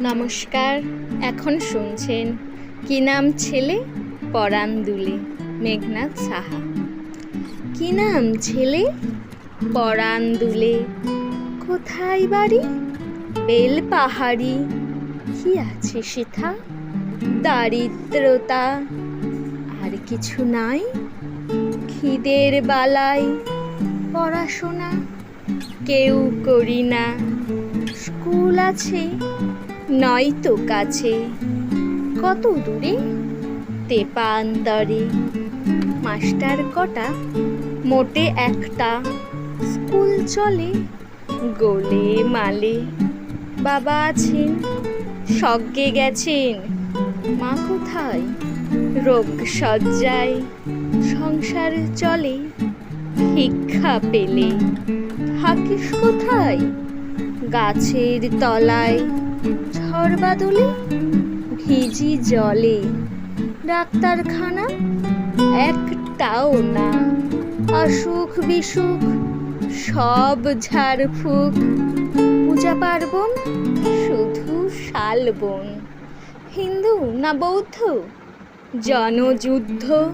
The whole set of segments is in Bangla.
নমস্কার, এখন শুনছেন কি নাম ছেলে? পরাণ দুলে মেঘনাথ সাহা। কি নাম ছেলে? পরাণ দুলে কোথায় বাড়ি? বেল পাহাড়ি, কি আছে সেথা? দারিদ্রতা, আর কিছু নাই? খিদের বালাই, পড়াশোনা, কেউ করি না। স্কুল আছে নয়তো কাছে। কত দূরে? তেপান্তরে মাস্টার কটা? মোটে একটা। স্কুল চলে, গোলে মালে। বাবা আছেন সজ্ঞে গেছেন। মা কোথায়? রোগ সজ্জায় সংসার চলে শিক্ষা পেলে। থাকিস কোথায়? গাছের তলায়। ঝড় ভিজি জলে। ডাক্তারখানা একটাও না। অসুখ বিসুখ সব ঝাড়ফুঁক। পূজা পার্বণ শুধু শালবন হিন্দু না বৌদ্ধ? জনযুদ্ধ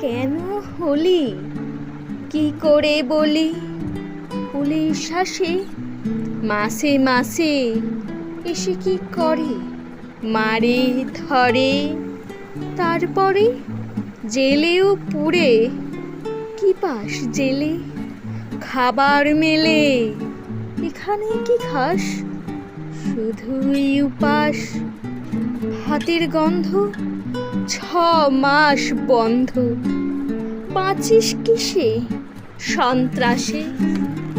কেন হলি? কি করে বলি? পুলিশ আসে মাসে মাসে এসে কি করে? মারে, ধরে। তারপরে জেলেও পুড়ে। কি পাস জেলে? খাবার মেলে। এখানে কি খাস? শুধুই উপাস। ভাতের গন্ধ? ছ মাস বন্ধ। বাঁচিস কিসে? সন্ত্রাসে?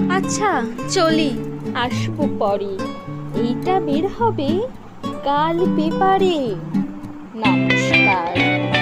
আচ্ছা চলি। আসব পরে। এইটা বের হবে কাল পেপারে। নমস্কার।